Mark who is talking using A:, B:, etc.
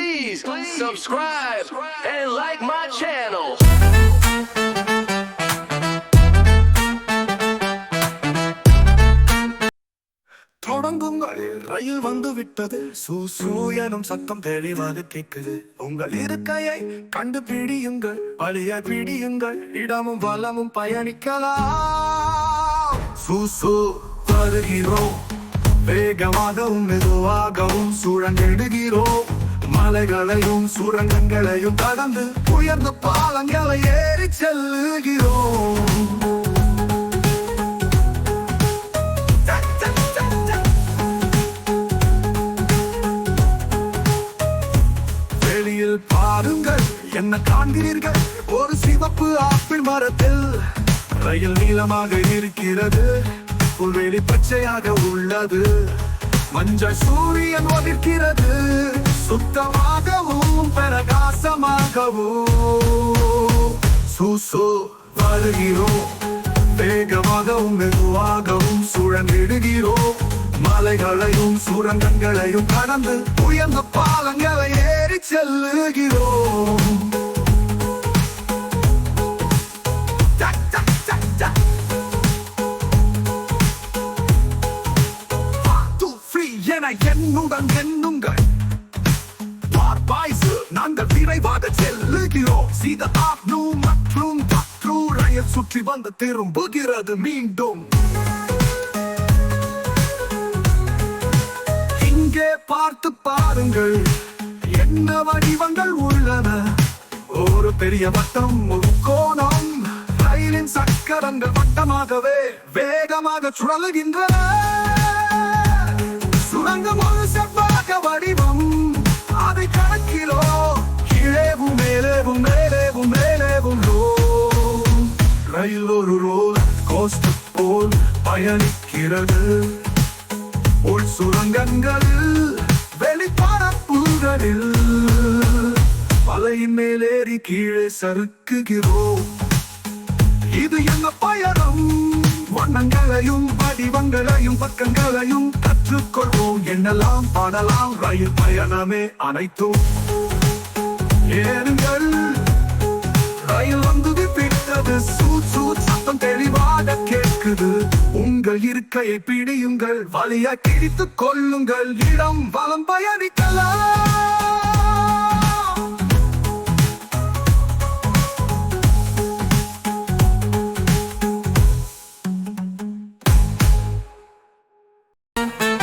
A: please subscribe and like my channel.
B: தொடங்குங்கள் ரயில் வந்து விட்டது சூசூ எனும் சத்தம் தெளிவாக கேட்குது. உங்கள் இருக்கையை கண்டுபிடியுங்கள். வழியை பிடியுங்கள். இடமும் வளமும் பயணிக்கலாம். சூசூ வருகிறோம். வேகமாகவும் மெதுவாகவும் சுழன்றிடுகிறோம் மலைகளையும் சுரங்கங்களையும் கடந்து உயர்ந்த பாலங்களை ஏறி செல்லுகிறோம். வெளியில் பாருங்கள் என்ன காண்கிறீர்கள். ஒரு சிவப்பு ஆப்பிள் மரத்தில் ரயில் நீளமாக இருக்கிறது. புல்வெளி பச்சையாக உள்ளது. மஞ்சள் சூரியன் ஒதிர்க்கிறது சுத்தமாகவும் பிரகாசமாகவும் சூசு வருகிறோம். வேகமாகவும் மெதுவாகவும் சுழந்திடுகிறோம் மலைகளையும் சுரங்கங்களையும் கடந்து உயர்ந்த பாலங்களை ஏறி செல்லுகிறோம். என்னுடன் என்னுங்கள் பாய்ஸ் நாங்கள் விரைவாக செல்லுகிறோம். சீத ஆப்னு மற்றும் பத்ரு ரயில் சுற்றி வந்து திரும்புகிறது மீண்டும். இங்கே பார்த்து பாருங்கள் என்ன வடிவங்கள் உள்ளன? ஒரு பெரிய வட்டம் ஒரு கோணம் ரயிலின் சக்கரங்கள் வட்டமாகவே வேகமாக சுழலுகின்றன. ரயில் ஒரு ரோல் கோஸ்ட் போல் பயணிக்கிறது. உள் சுரங்கங்களில் வெளிப்பரப்புகளில் மலையின் மேலேறி கீழே சறுக்குகிறோம். இது என்ன பயணம்? வண்ணங்களையும் வடிவங்களையும் பக்கங்களையும் கற்றுக்கொள்வோம். என்னெல்லாம் பாடலாம்? ரயில் பயணமே அனைத்தும். உங்கள் இருக்கையை பிடியுங்கள் வழியா கிழித்து கொள்ளுங்கள் இடம் வளம் பயணிக்கலாம். thank you